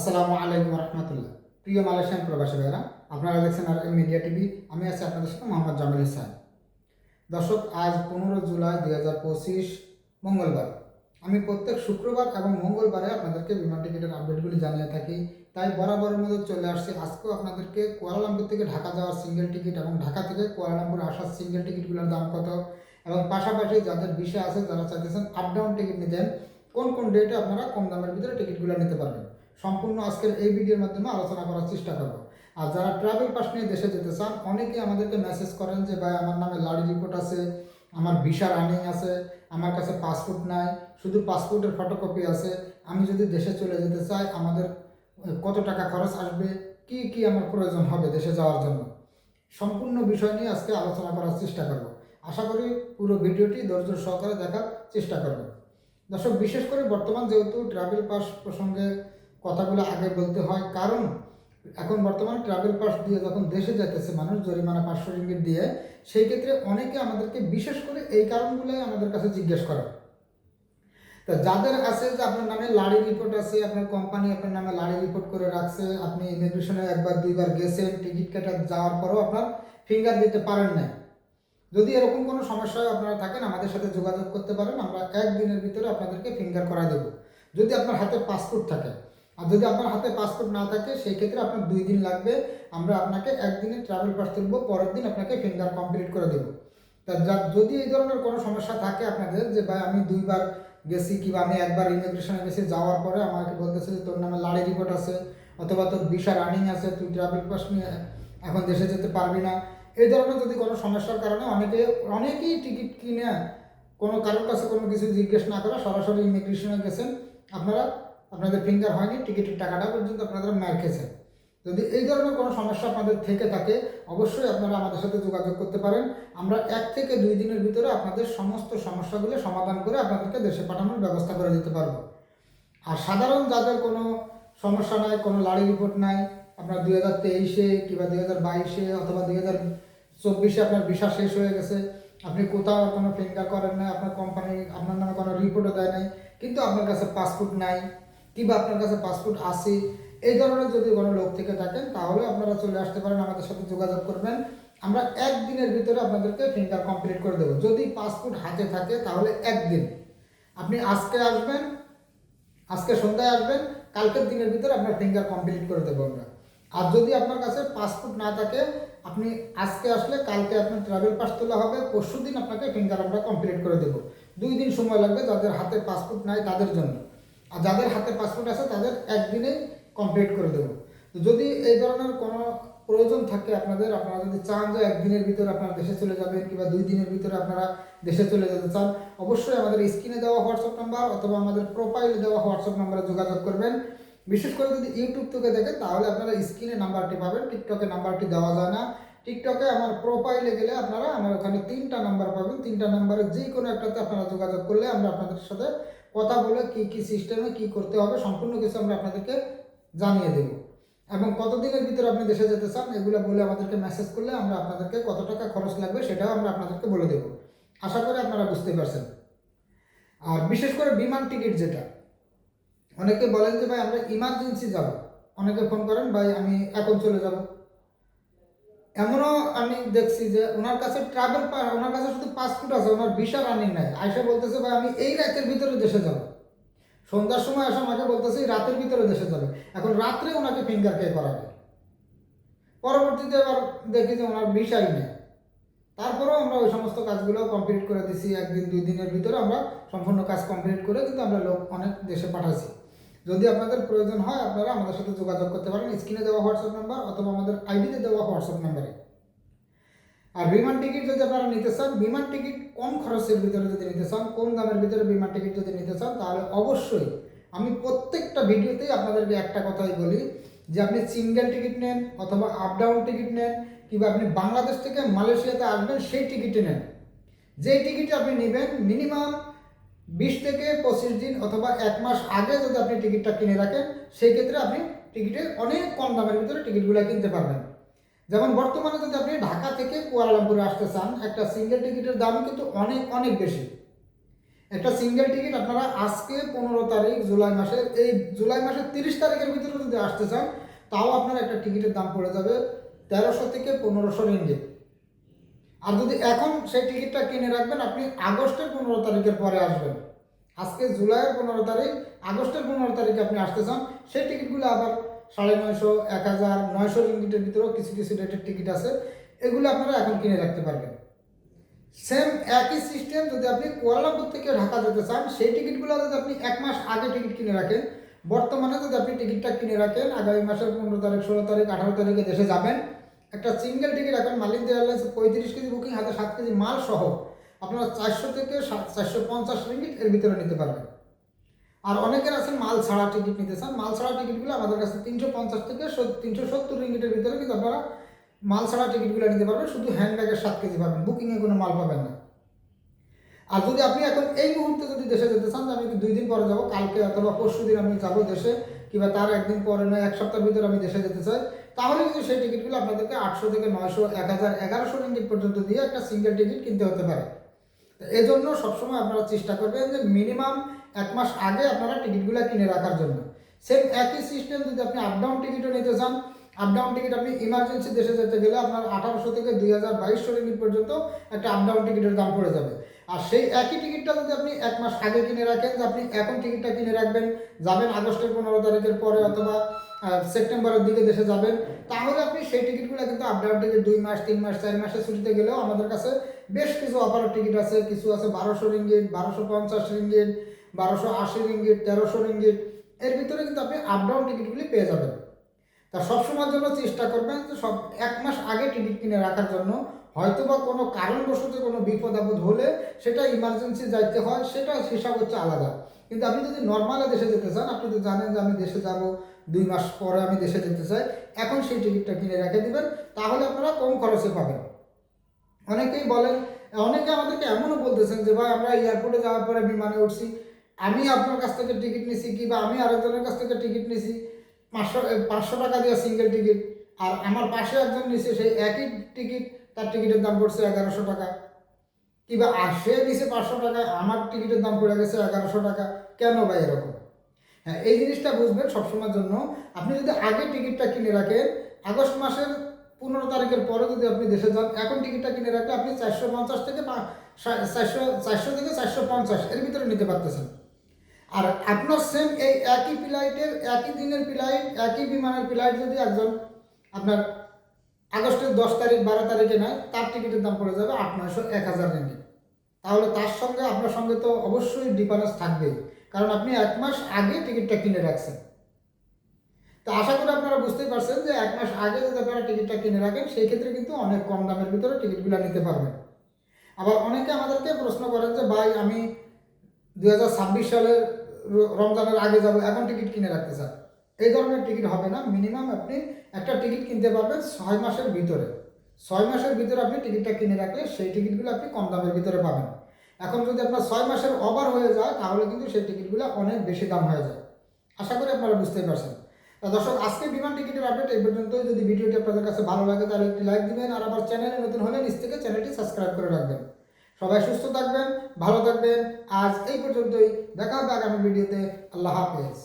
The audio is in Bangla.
আসসালামু আলাইকুম রহমতুল্লাহ। প্রিয় মালয়েশিয়ান প্রবাসী ভাইরা আপনারা দেখছেন আর মিডিয়া টিভি। আমি আছি আপনাদের সাথে মোহাম্মদ জামিল ইসলাম দর্শক, আজ পনেরো জুলাই দুই হাজার পঁচিশ, মঙ্গলবার। আমি প্রত্যেক শুক্রবার এবং মঙ্গলবারে আপনাদেরকে বিমান টিকিটের আপডেটগুলি জানিয়ে থাকি। তাই বরাবরের মধ্যে চলে আসছি। আজকেও আপনাদেরকে কুয়ালালামপুর থেকে ঢাকা যাওয়ার সিঙ্গেল টিকিট এবং ঢাকা থেকে কুয়ালালামপুর আসার সিঙ্গেল টিকিটগুলোর দাম কত? এবং পাশাপাশি যাদের বিষয় আছে, যারা চাইতেছেন আপ ডাউন টিকিট নিতেন, কোন কোন ডেটে আপনারা কম দামের ভিতরে টিকিটগুলো নিতে পারবেন? সম্পূর্ণ আজকের এই ভিডিওর মাধ্যমে আলোচনা করার চেষ্টা করব। আর যারা ট্রাভেল পাস নিয়ে দেশে যেতে চান, অনেকেই আমাদেরকে মেসেজ করেন যে, ভাই, আমার নামে লাড়ি রিপোর্ট আছে, আমার ভিসা রানিং আছে, আমার কাছে পাসপোর্ট নাই, শুধু পাসপোর্টের ফটোকপি আছে, আমি যদি দেশে চলে যেতে চাই, আমাদের কত টাকা খরচ আসবে, কি কি আমার প্রয়োজন হবে দেশে যাওয়ার জন্য? সম্পূর্ণ বিষয় নিয়ে আজকে আলোচনা করার চেষ্টা করব। আশা করি পুরো ভিডিওটি ধৈর্য সহকারে দেখার চেষ্টা করবেন দর্শক, বিশেষ করে বর্তমান যেহেতু ট্রাভেল পাস প্রসঙ্গে কথাগুলো আগে বলতে হয়। কারণ এখন বর্তমানে ট্রাভেল পাস দিয়ে যখন দেশে যাইতেছে মানুষ জরিমানা পাঁচশো রিঙ্গিত দিয়ে, সেই ক্ষেত্রে অনেকে আমাদেরকে বিশেষ করে এই কারণগুলোই আমাদের কাছে জিজ্ঞেস করে। তা যাদের আছে যে আপনার নামে লাড়ি রিপোর্ট আছে, আপনার কোম্পানি আপনার নামে লাড়ি রিপোর্ট করে রাখছে, আপনি ইমিগ্রেশনে একবার, দুইবার গেছেন টিকিট কাটা যাওয়ার পরেও আপনার ফিঙ্গার দিতে পারেন না যদি এরকম কোনো সমস্যায় আপনারা থাকেন, আমাদের সাথে যোগাযোগ করতে পারেন, আমরা একদিনের ভিতরে আপনাদেরকে ফিঙ্গার করা দেব। যদি আপনার হাতে পাসপোর্ট থাকে আর যদি আপনার হাতে পাসপোর্ট না থাকে সেই ক্ষেত্রে আপনার দুই দিন লাগবে। আমরা আপনাকে একদিনে ট্রাভেল পাস তুলব, পরের দিন আপনাকে ফিঙ্গার কমপ্লিট করে দেব। তা যা- যদি এই ধরনের কোনো সমস্যা থাকে আপনাদের, যে ভাই আমি দুইবার গেছি কিংবা আমি একবার ইমিগ্রেশনে গেছি যাওয়ার পরে আমাকে বলতেছে যে তোর নামে লাড়ি রিপোর্ট আছে, অথবা তোর ভিসা রানিং আছে, তুই ট্রাভেল পাস নিয়ে এখন দেশে যেতে পারবি না। এই ধরনের যদি কোনো সমস্যার কারণে অনেকে, অনেকেই টিকিট কিনে কোনো কারোর কাছে কোনো কিছু জিজ্ঞেস না করে সরাসরি ইমিগ্রেশনে গেছেন, আপনারা আপনাদের ফিঙ্গার হয়নি টিকিটের টাকাটা পর্যন্ত আপনারা মার খেয়েছেন যদি এই ধরনের কোনো সমস্যা আপনাদের থেকে থাকে, অবশ্যই আপনারা আমাদের সাথে যোগাযোগ করতে পারেন। আমরা এক থেকে দুই দিনের ভিতরে আপনাদের সমস্ত সমস্যাগুলো সমাধান করে আপনাদেরকে দেশে পাঠানোর ব্যবস্থা করে দিতে পারব। আর সাধারণ যাদের কোনো সমস্যা নাই, কোনো লাড়ি রিপোর্ট নাই, আপনার দুই হাজার তেইশে কিংবা দুই হাজার বাইশে অথবা দুই হাজার চব্বিশে আপনার ভিসা শেষ হয়ে গেছে, আপনি কোথাও কোনো ফিঙ্গার করেন নাই, আপনার কোম্পানি আপনার নামে কোনো রিপোর্টও দেয় নাই, কিন্তু আপনার কাছে পাসপোর্ট নাই কিংবা আপনার কাছে পাসপোর্ট আছে, এই ধরনের যদি কোনো লোক থেকে থাকেন, তাহলে আপনারা চলে আসতে পারেন, আমাদের সাথে যোগাযোগ করবেন। আমরা একদিনের ভিতরে আপনাদেরকে ফিঙ্গার কমপ্লিট করে দেবো। যদি পাসপোর্ট হাতে থাকে, তাহলে একদিন। আপনি আজকে আসবেন, আজকে সন্ধ্যায় আসবেন, কালকের দিনের ভিতরে আপনার ফিঙ্গার কমপ্লিট করে দেবো আমরা। আর যদি আপনার কাছে পাসপোর্ট না থাকে, আপনি আজকে আসলে কালকে আপনার ট্রাভেল পাস তোলা হবে পরশু দিন আপনাকে ফিঙ্গার আমরা কমপ্লিট করে দেবো। দুই দিন সময় লাগবে যাদের হাতে পাসপোর্ট নাই তাদের জন্য। আর যাদের হাতে পাসপোর্ট আছে, তাদের একদিনেই কমপ্লিট করে দেবো। যদি এই ধরনের কোনো প্রয়োজন থাকে আপনাদের, আপনারা যদি চান যে একদিনের ভিতরে আপনারা দেশে চলে যাবেন কিংবা দুই দিনের ভিতরে আপনারা দেশে চলে যেতে চান, অবশ্যই আমাদের স্ক্রিনে দেওয়া হোয়াটসঅ্যাপ নাম্বার অথবা আমাদের প্রোফাইলে দেওয়া হোয়াটসঅ্যাপ নাম্বারে যোগাযোগ করবেন। বিশেষ করে যদি ইউটিউব থেকে দেখেন, তাহলে আপনারা স্ক্রিনে নাম্বারটি পাবেন। টিকটকে নাম্বারটি দেওয়া যায় না। টিকটকে আমার প্রোফাইলে গেলে আপনারা আমার ওখানে তিনটা নাম্বার পাবেন। তিনটা নাম্বারে যে কোনো একটাতে আপনারা যোগাযোগ করলে আমরা আপনাদের সাথে কথা বলে কি কি সিস্টেমে কি করতে হবে সম্পূর্ণ কিছু আমরা আপনাদেরকে জানিয়ে দেব। এবং কতদিনের ভিতরে আপনি দেশে যেতে চান এগুলো বলে আমাদেরকে মেসেজ করলে আমরা আপনাদেরকে কত টাকা খরচ লাগবে সেটাও আমরা আপনাদেরকে বলে দেব। আশা করি আপনারা বুঝতে পারছেন। আর বিশেষ করে বিমান টিকিট যেটা, অনেকে বলেন যে ভাই আমরা ইমার্জেন্সি যাব। অনেকে ফোন করেন, ভাই, আমি এখন চলে যাব। এমনও আমি দেখছি যে ওনার কাছে ট্রাভেল ওনার কাছে শুধু পাসপোর্ট আছে, ওনার ভিসা রানিং নাই। আয়সা বলতেছে, ভাই, আমি এই রাতের ভিতরে দেশে যাব। সন্ধ্যার সময় আসা আমাকে বলতেছে রাতের ভিতরে দেশে যাবে। এখন রাত্রে ওনাকে ফিঙ্গার পে করাবে। পরবর্তীতে এবার দেখি যে ওনার ভিসাই নেই। তারপরেও আমরা ওই সমস্ত কাজগুলো কমপ্লিট করে দিছি, একদিন, দুই দিনের ভিতরে আমরা সম্পূর্ণ কাজ কমপ্লিট করে কিন্তু আমরা লোক অনেক দেশে পাঠাচ্ছি যদি আপনাদের প্রয়োজন হয়, আপনারা আমাদের সাথে যোগাযোগ করতে পারেন। স্ক্রিনে দেওয়া হোয়াটসঅ্যাপ নাম্বার অথবা আমাদের আইডিতে দেওয়া হোয়াটসঅ্যাপ নাম্বারে। আর বিমান টিকিট যদি আপনারা নিতে চান, বিমান টিকিট কম খরচের ভিতরে যদি নিতে চান, কম দামের ভিতরে বিমান টিকিট যদি নিতে চান, তাহলে অবশ্যই আমি প্রত্যেকটা ভিডিওতেই আপনাদেরকে একটা কথাই বলি, যে আপনি সিঙ্গেল টিকিট নেন অথবা আপ ডাউন টিকিট নেন, কিংবা আপনি বাংলাদেশ থেকে মালয়েশিয়াতে আসবেন, সেই টিকিটে নেন। যেই টিকিটে আপনি নেবেন, মিনিমাম বিশ থেকে পঁচিশ দিন অথবা এক মাস আগে যদি আপনি টিকিটটা কিনে রাখেন, সেই ক্ষেত্রে আপনি টিকিটে অনেক কম দামের ভিতরে টিকিটগুলো কিনতে পারবেন। যেমন বর্তমানে যদি আপনি ঢাকা থেকে কুয়ালালামপুরে আসতে চান, একটা সিঙ্গেল টিকিটের দাম কিন্তু অনেক অনেক বেশি। একটা সিঙ্গেল টিকিট আপনারা আজকে পনেরো তারিখ জুলাই মাসের এই জুলাই মাসের তিরিশ তারিখের ভিতরে যদি আসতে চান, তাও আপনার একটা টিকিটের দাম পড়ে যাবে তেরোশো থেকে পনেরোশো রিঙ্গিত। আর যদি এখন সেই টিকিটটা কিনে রাখবেন, আপনি আগস্টের পনেরো তারিখের পরে আসবেন। আজকে জুলাইয়ের পনেরো তারিখ, আগস্টের পনেরো তারিখে আপনি আসতে চান, সেই টিকিটগুলো আবার সাড়ে নয়শো, এক হাজার, নয়শো রিঙ্গিটের ভিতরেও কিছু কিছু রেটের টিকিট আছে। এগুলো আপনারা এখন কিনে রাখতে পারবেন। সেম একই সিস্টেম যদি আপনি কুয়ালালামপুর থেকে ঢাকা যেতে চান, সেই টিকিটগুলো যদি আপনি এক মাস আগে টিকিট কিনে রাখেন, বর্তমানে যদি আপনি টিকিটটা কিনে রাখেন, আগামী মাসের পনেরো তারিখ, ষোলো তারিখ, আঠারো তারিখে দেশে যাবেন একটা সিঙ্গেল টিকিট এখন মালিক এয়ারলাইন্স পঁয়ত্রিশ কেজি বুকিং হাতে সাত কেজি মাল সহ আপনারা চারশো থেকে চারশো পঞ্চাশ রিঙ্গিট এর ভিতরে নিতে পারবেন। আর অনেকের আছেন মাল ছাড়া টিকিট নিতে চান। মাল ছাড়া টিকিটগুলো আমাদের কাছে তিনশো পঞ্চাশ থেকে তিনশো সত্তর রিঙ্গিটের ভিতরে কিন্তু আপনারা মাল ছাড়া টিকিটগুলো নিতে পারবেন। শুধু হ্যান্ডব্যাগের সাত কেজি পাবেন। বুকিংয়ে কোনো মাল পাবেন না। আর যদি আপনি এখন এই মুহূর্তে যদি দেশে যেতে চান, আমি দুই দিন পরে যাব? কালকে অথবা পরশু দিন আমি যাব দেশে, কিংবা তার একদিন পরে নয়, এক সপ্তাহের ভিতরে আমি দেশে যেতে চাই। তাহলে কিন্তু সেই টিকিটগুলো আপনাদেরকে আটশো থেকে নয়শো, এক হাজার, এগারোশো রিঙ্গিট পর্যন্ত দিয়ে একটা সিঙ্গেল টিকিট কিনতে হতে পারে। তো এই জন্য সবসময় আপনারা চেষ্টা করবেন যে মিনিমাম এক মাস আগে আপনারা টিকিটগুলো কিনে রাখার জন্য। সেম একই সিস্টেম যদি আপনি আপডাউন টিকিটও নিতে চান আপডাউন টিকিট আপনি ইমার্জেন্সি দেশে যেতে গেলে আপনার আঠারোশো থেকে দুই হাজার বাইশশো রিঙ্গিট পর্যন্ত একটা আপডাউন টিকিটের দাম পড়ে যাবে। আর সেই একই টিকিটটা যদি আপনি এক মাস আগে কিনে রাখেন, যে আপনি এখন টিকিটটা কিনে রাখবেন, যাবেন আগস্টের পনেরো তারিখের পরে অথবা সেপ্টেম্বরের দিকে দেশে যাবেন। তাহলে আপনি সেই টিকিটগুলো কিন্তু আপ ডাউন টিকিট দুই মাস, তিন মাস, চার মাসের ছুটিতে গেলেও আমাদের কাছে বেশ কিছু অফারের টিকিট আছে। কিছু আছে বারোশো রিঙ্গিট বারোশো পঞ্চাশ রিঙ্গিট বারোশো আশি রিঙ্গিট তেরোশো রিঙ্গিট এর ভিতরে কিন্তু আপনি আপ ডাউন টিকিটগুলি পেয়ে যাবেন। তা সবসময়ের জন্য চেষ্টা করবেন যে সব এক মাস আগে টিকিট কিনে রাখার জন্য। হয়তো বা কোনো কারণবশত কোনো বিপদ আপদ হলে সেটা ইমার্জেন্সি যাইতে হয় সেটা হিসাব হচ্ছে আলাদা। কিন্তু আপনি যদি নর্মালে দেশে যেতে চান, আপনি তো জানেন যে আমি দেশে যাব দুই মাস পরে আমি দেশে যেতে চাই, এখন সেই টিকিটটা কিনে রেখে দিবেন, তাহলে আপনারা কম খরচে পাবেন। অনেকেই বলেন, অনেকে আমাদেরকে এমনও বলতেছেন যে, ভাই, আমরা এয়ারপোর্টে যাওয়ার পরে বিমানে উঠছি, আমি আপনার কাছ থেকে টিকিট নিছি কিংবা আমি আরেকজনের কাছ থেকে টিকিট নিছি, পাঁচশো পাঁচশো টাকা দিয়ে সিঙ্গেল টিকিট, আর আমার পাশে একজন নিছে, সেই একই টিকিট, তার টিকিটের দাম পড়ছে এগারোশো টাকা। কিংবা আর সে নিছে পাঁচশো টাকা আমার টিকিটের দাম পড়ে গেছে এগারোশো টাকা, কেন ভাই এরকম? হ্যাঁ এই জিনিসটা বুঝবেন সবসময়ের জন্য। আপনি যদি আগে টিকিটটা কিনে রাখেন, আগস্ট মাসের পনেরো তারিখের পরে যদি আপনি দেশে যান, এখন টিকিটটা কিনে রাখলে আপনি চারশো পঞ্চাশ থেকে চারশো চারশো থেকে চারশো পঞ্চাশ এর ভিতরে নিতে পারতেছেন। আর আপনার সেম এই একই ফ্লাইটের একই দিনের ফ্লাইট একই বিমানের ফ্লাইট যদি একজন আপনার আগস্টের দশ তারিখ, বারো তারিখে নেয়, তার টিকিটের দাম পড়ে যাবে আট, নয়শো, এক হাজার তাহলে তার সঙ্গে, আপনার সঙ্গে তো অবশ্যই ডিফারেন্স থাকবেই। কারণ আপনি এক মাস আগে টিকিটটা কিনে রাখছেন। তো আশা করি আপনারা বুঝতেই পারছেন যে এক মাস আগে যদি আপনারা টিকিটটা কিনে রাখেন, সেই ক্ষেত্রে কিন্তু অনেক কম দামের ভিতরে টিকিটগুলো নিতে পারবেন। আবার অনেকে আমাদেরকে প্রশ্ন করেন যে, ভাই, আমি দু হাজার ছাব্বিশ সালের রমজানের আগে যাব, এখন টিকিট কিনে রাখতে চান? এই ধরনের টিকিট হবে না। মিনিমাম আপনি একটা টিকিট কিনতে পারবেন ছয় মাসের ভিতরে। ছয় মাসের ভিতরে আপনি টিকিটটা কিনে রাখলে সেই টিকিটগুলো আপনি কম দামের ভিতরে পাবেন। এখন যদি আপনার ছয় মাসের ওভার হয়ে যায়, তাহলে কিন্তু সেই টিকিটগুলো অনেক বেশি দাম হয়ে যায়। আশা করি আপনারা বুঝতেই পারছেন। দর্শক, আজকে বিমান টিকিটের আপডেট এই পর্যন্তই। যদি ভিডিওটি আপনাদের কাছে ভালো লাগে, তাহলে একটি লাইক দিবেন আর আবার চ্যানেলে নতুন হলে নিচ থেকে চ্যানেলটি সাবস্ক্রাইব করে রাখবেন। সবাই সুস্থ থাকবেন, ভালো থাকবেন। আজ এই পর্যন্তই। দেখা হবে আগামী ভিডিওতে আল্লাহ হাফেজ।